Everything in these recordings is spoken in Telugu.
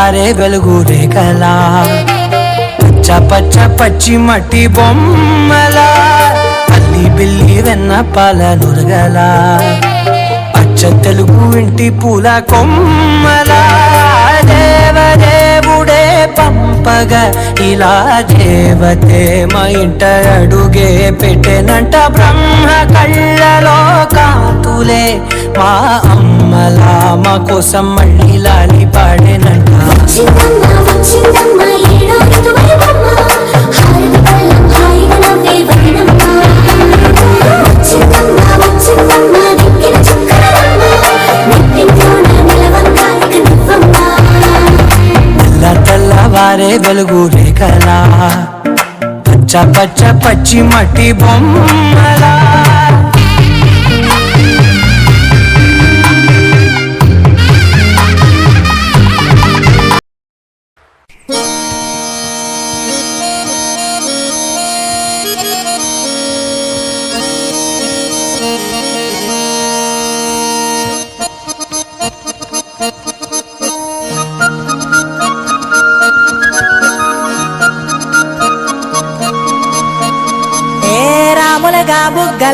తెల్లవారే వెలుగు రేఖలా పచ్చ పచ్చ పచ్చి మట్టి బొమ్మలా. అల్లి బిల్లి వెన్న పాల నురగలా. పచ్చ తెలుగు ఇంటి పూల కొమ్మలా. దేవదేవుడే పంపగ ఇలా దేవతే మా ఇంట అడుగే పెట్టెనంట బ్రహ్మ కళ్ళలో కాతులే. మా అమ్మలా మా కోసం మళ్ళీ లాలి పాడేనంట తెల్లవారే వెలుగు రేఖలా. పచ్చ పచ్చ పచ్చి మట్టి బొమ్మలా.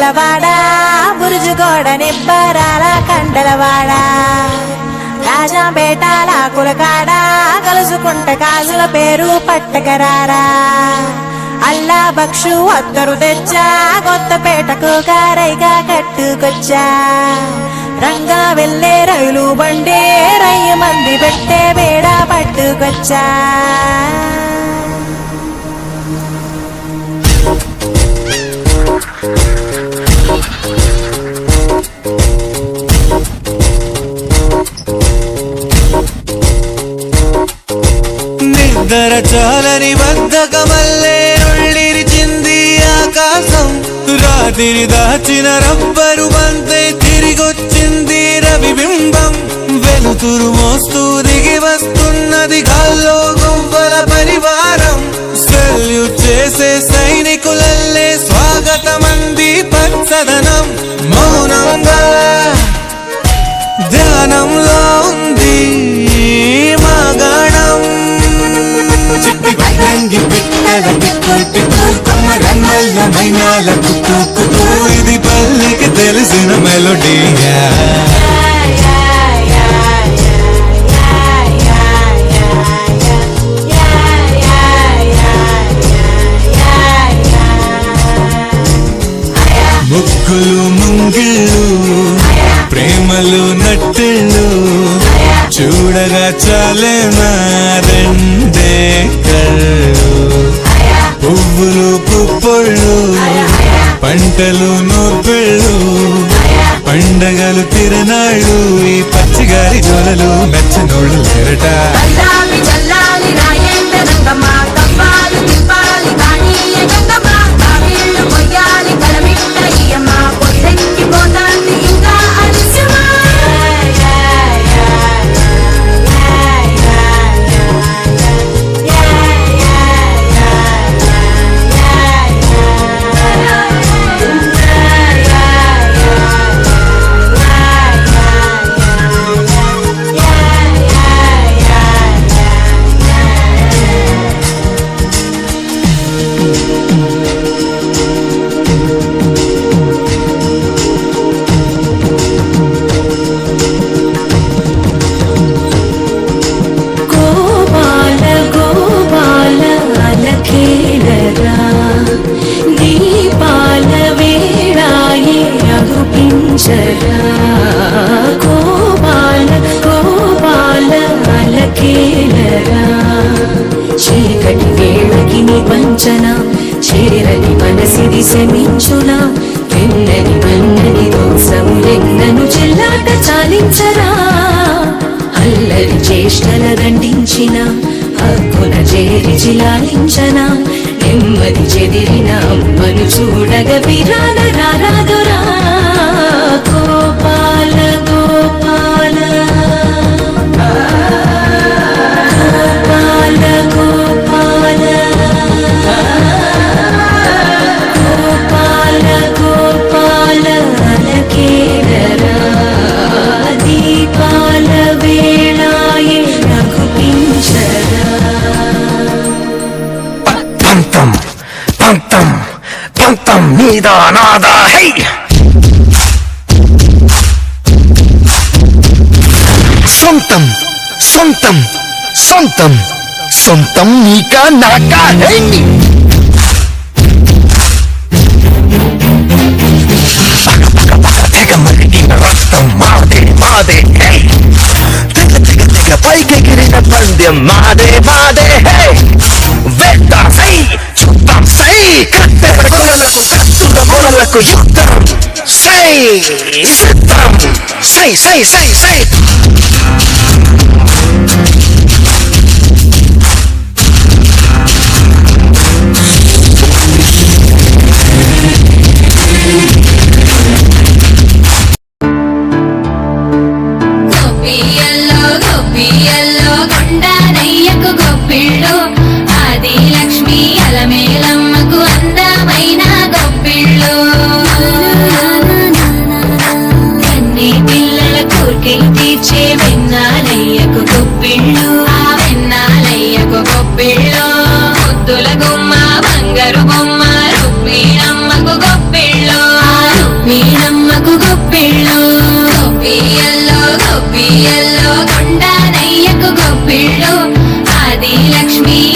బుగ్గలవాడా బురుజుగోడ నిబ్బరాల కండలవాడా? రాజాపేటాల కులకాడ కలుసుకుంట కాజుల పేరు పట్టకరారా అల్లా బక్షు అత్తరు తెచ్చా? కొత్తపేటకు కారైగా కట్టుకొచ్చా? రంగా వెళ్ళే రైలు బండే రయ్య మంది పెట్టే బేడ పట్టుకొచ్చా? బద్ధకమల్లే ఒళ్ళిరిచింది ఆకాశం. రాత్రి దాచిన రబ్బరు బంతే తిరిగొచ్చింది రవిబింబం వెలుతురు మోస్తూ దిగి వస్తున్నది గాల్లో గువ్వల పరివారం. సెల్యూట్ చేసే సైనికులల్లే పతంగి పిట్టల టిక్కు టిక్కు కొమ్మ రంగల్ల మైనాల కుక్కు కుక్కు ఇది పల్లెకి తెలిసిన మెలోడీయా ముగ్గులు ముంగిళ్ళు ప్రేమలు నట్టిళ్ళు చూడగా చాలేనా? விரட்டா మనసిది శమించునా వెన్నని వన్నని దోషములెన్నను చెల్లాట చాలించరా? అల్లరి చేష్టల దండించిన హక్కున చేరి చిలాలించనా? నెమ్మది చెదిరిన అమ్మను చూడగ విరాన రారాదురా మీద నాదా హై! సొంతం సొంతం సొంతం సొంతం నీక నాక హై! రక్తం మాదే మాదే హై! తెగ తెగ తెగ పైకెగిరిన పందెం మాదే మాదే హై! వేట సై చుట్టం సై కట్టె గొడవలకు కచ్చుల మొదలకు యుద్ధం సై సిద్ధం సై సై సై సై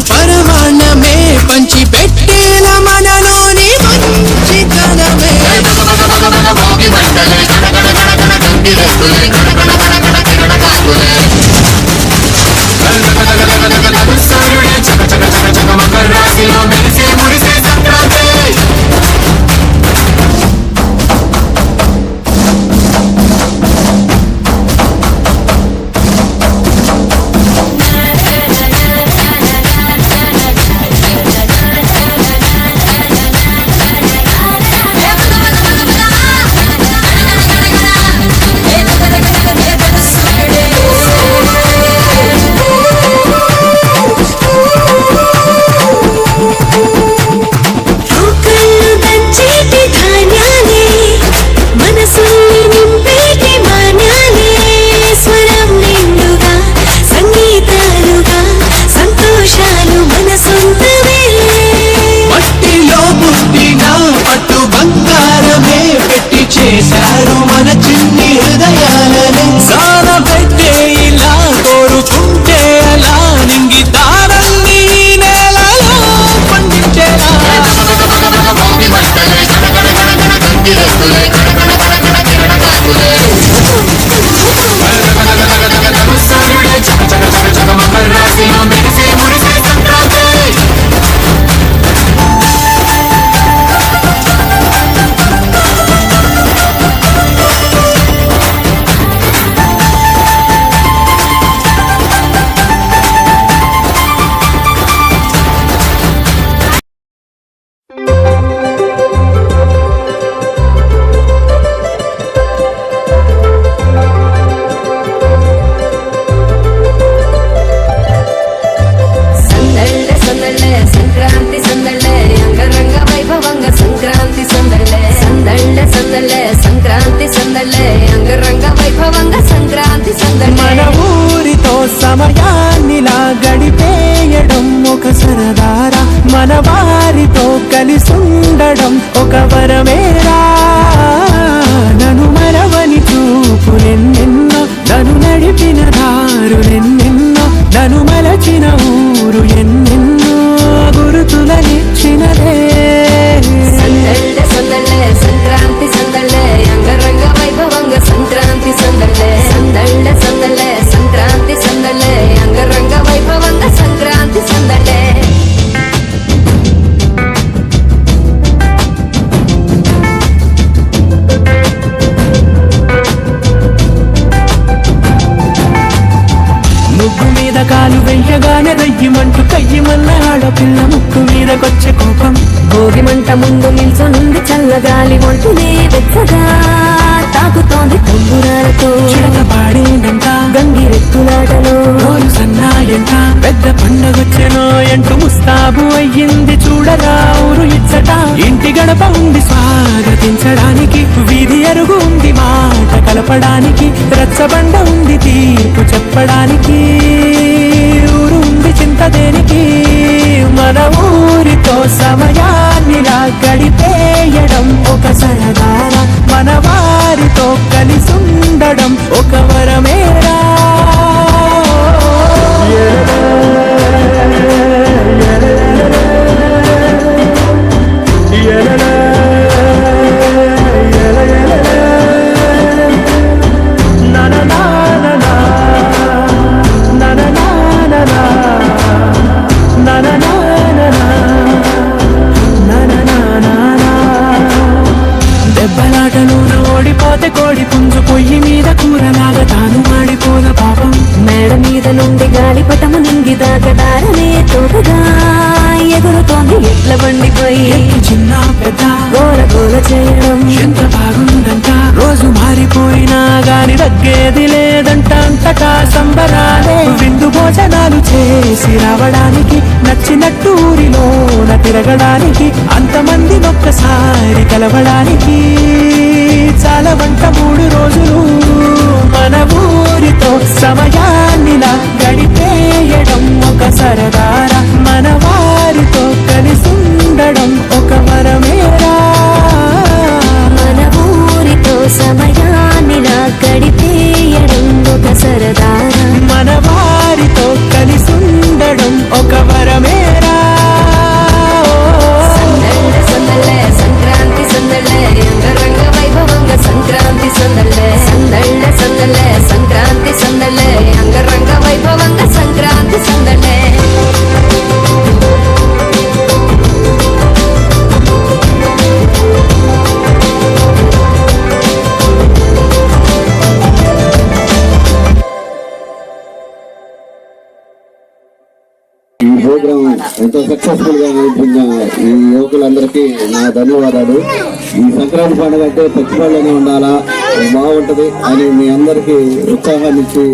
பரம poder. ఉండడం ఒక వరమే. వెచ్చగా తాకుతోంది తంబురాలతో చిడక పాడేందంట. గంగిరెత్తులాటలో. రోజు సన్నాయంట. పెద్ద పండగొచ్చెనో ఎంటూ ముస్తాబు అయ్యింది చూడరా ఊరు ఇచ్చట. ఇంటి గడప ఉంది స్వాగతించడానికి వీధి అరుగు ఉంది మాట కలపడానికి రచ్చబండ ఉంది తీర్పు చెప్పడానికి. ఊరు ఉంది చింత దేనికి మన నీతో సమయాన్ని నా గడిపేయడం ఒక సరదారా మన వారితో కలిసి ఉండడం ఒక నుండి గాలిపటము నింగి దాకదారనే తోటగా ఎగురుతోంది ఎట్ల బండిపోయి చిన్న పెద్ద గోల గోల చేయడం. ఎంత బాగుందంట. రోజు మారిపోయినా గాని తగ్గేది లేదంట. అంతటా సంబరాలే. విందు భోజనాలు చేసి రావడానికి నచ్చినట్టు ఊరిలోన తిరగడానికి అంతమంది ఒక్కసారి కలవడానికి చాలా వంట సందళ్ళ అంగరంగ వైభవంగ సంక్రాంతి సందళ్ళ సందళ్ళ సందళ్ళ సంక్రాంతి సందళ్ళ అంగరంగ వైభవంగ సంక్రాంతి సందళ్ళ ఈ ప్రోగ్రాం ఎంతో సక్సెస్ఫుల్ గా నడిపించిన ఈ నా ధన్యవాదాలు. ఈ సంక్రాంతి పండుగ అంటే పచ్చిపళ్ళనే ఉండాలా? బాగుంటది. అని మీ అందరికీ ఉత్సాహాన్ని ఇచ్చి